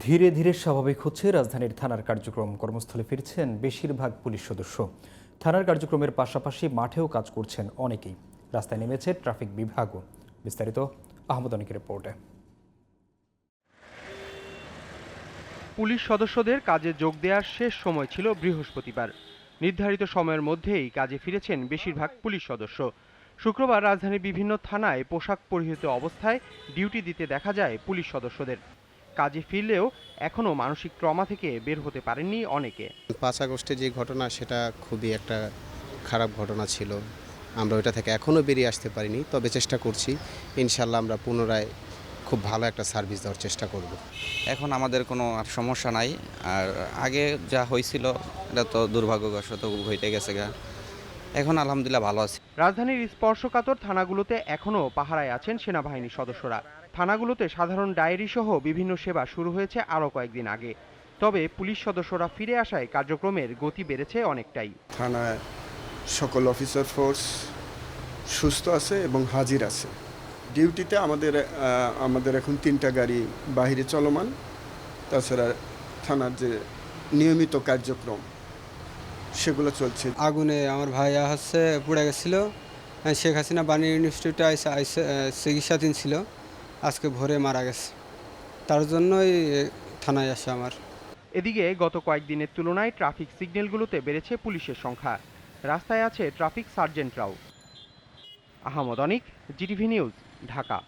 ধীরে ধীরে স্বাভাবিক হচ্ছে, রাজধানীর থানার কার্যক্রম। কর্মস্থলে ফিরছেন বেশিরভাগ পুলিশ সদস্য। থানার কার্যক্রমের পাশাপাশি মাঠেও কাজ করছেন অনেকেই। রাস্তায় নেমেছে ট্রাফিক বিভাগও। বিস্তারিত আহমদ অনিকের রিপোর্টে। পুলিশ সদস্যদের কাজে যোগ দেওয়ার শেষ সময় ছিল বৃহস্পতিবার। নির্ধারিত সময়ের মধ্যেই কাজে ফিরেছেন বেশিরভাগ পুলিশ সদস্য। শুক্রবার রাজধানীর বিভিন্ন থানায় পোশাক পরিহিত অবস্থায় ডিউটি দিতে দেখা যায় পুলিশ সদস্যদের। কাজে ফিরলেও এখনও মানসিক ট্রমা থেকে বের হতে পারেননি অনেকে। পাঁচ আগস্টে যে ঘটনা সেটা খুবই একটা খারাপ ঘটনা ছিল। আমরা ওইটা থেকে এখনও বেরিয়ে আসতে পারিনি তবে চেষ্টা করছি। ইনশাল্লাহ আমরা পুনরায় খুব ভালো একটা সার্ভিস দেওয়ার চেষ্টা করব। এখন আমাদের কোনো আর সমস্যা নাই। আর আগে যা হয়েছিল এটা তো দুর্ভাগ্যবশত হইতে গেছে গা। এখন আলহামদুলিল্লাহ ভালো আছি। রাজধানীর স্পর্শকাতর থানাগুলোতে এখনও পাহারায় আছেন সেনাবাহিনীর সদস্যরা। থানাগুলোতে সাধারণ ডায়েরি সহ বিভিন্ন সেবা শুরু হয়েছে আরও কয়েকদিন আগে। তবে পুলিশ সদস্যরা ফিরে আসায় কার্যক্রমের গতি বেড়েছে অনেকটাই। থানায় সকল অফিসার ফোর্স সুস্থ আছে এবং হাজির আছে। ডিউটিতে আমাদের আমাদের এখন তিনটা গাড়ি বাহিরে চলমান। তাছাড়া থানার যে নিয়মিত কার্যক্রম সেগুলো চলছে। আগুনে আমার ভাইয়া হচ্ছে পুড়ে গেছিল। শেখ হাসিনা বাণী ইনস্টিটিউটে চিকিৎসাধীন ছিল। আজকে ভোরে মারা গেছে। তার জন্যই থানায় আসে আমার। এদিকে গত কয়েকদিনের তুলনায় ট্রাফিক সিগন্যালগুলোতে বেড়েছে পুলিশের সংখ্যা। রাস্তায় আছে traffic সার্জেন্টরাও। Ahmed Anik, GTV news, Dhaka.